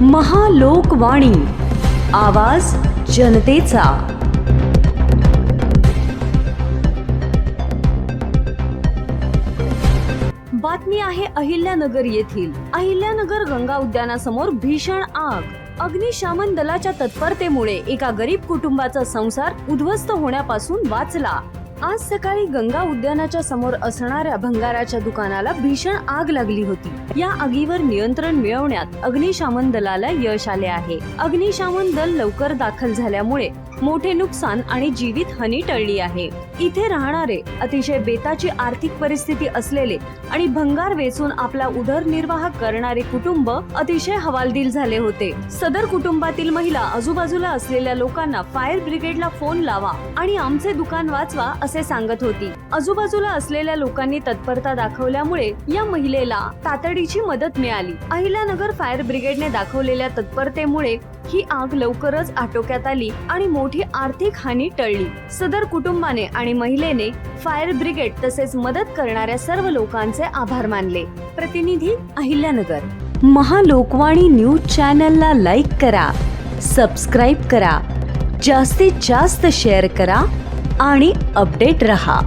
महालोकवाणी. आवाज जनतेचा. बातमी आहे अहिल्यानगर येथील. अहिल्यानगर गंगा उद्यानासमोर भीषण आग. अग्निशामन दलाच्या तत्परतेमुळे एका गरीब कुटुंबाचा संसार उद्ध्वस्त होण्यापासून वाचला. आज सकाळी गंगा उद्यानाच्या समोर असणाऱ्या भंगाराच्या दुकानाला भीषण आग लागली होती. या आगीवर नियंत्रण मिळवण्यात अग्निशामन दलाला यश आले आहे. अग्निशामन दल लवकर दाखल झाल्यामुळे मोठे नुकसान आणि जीवित हानी टळली आहे. इथे राहणारे अतिशय बेताची आर्थिक परिस्थिती असलेले आणि भंगार वेचून आपला उदरनिर्वाह करणारे कुटुंब अतिशय हवालदिल झाले होते. सदर कुटुंबातील महिला आजूबाजूला असलेल्या लोकांना फायर ब्रिगेडला फोन लावा आणि आमचे दुकान वाचवा असे सांगत होती. आजूबाजूला असलेल्या लोकांनी तत्परता दाखवल्यामुळे या महिलेला तातडीची मदत मिळाली. अहिल्यानगर फायर ब्रिगेडने दाखवलेल्या तत्परतेमुळे ही आग लवकरच आटोक्यात आली आणि मोठी आर्थिक हानी टळली. सदर कुटुंबाने आणि महिलेने फायर ब्रिगेड तसेच मदत करणाऱ्या सर्व लोकांचे आभार मानले. प्रतिनिधी अहिल्यानगर. महालोकवाणी न्यूज चॅनलला लाईक करा सबस्क्राईब करा जास्तीत जास्त शेअर करा आणि अपडेट रहा.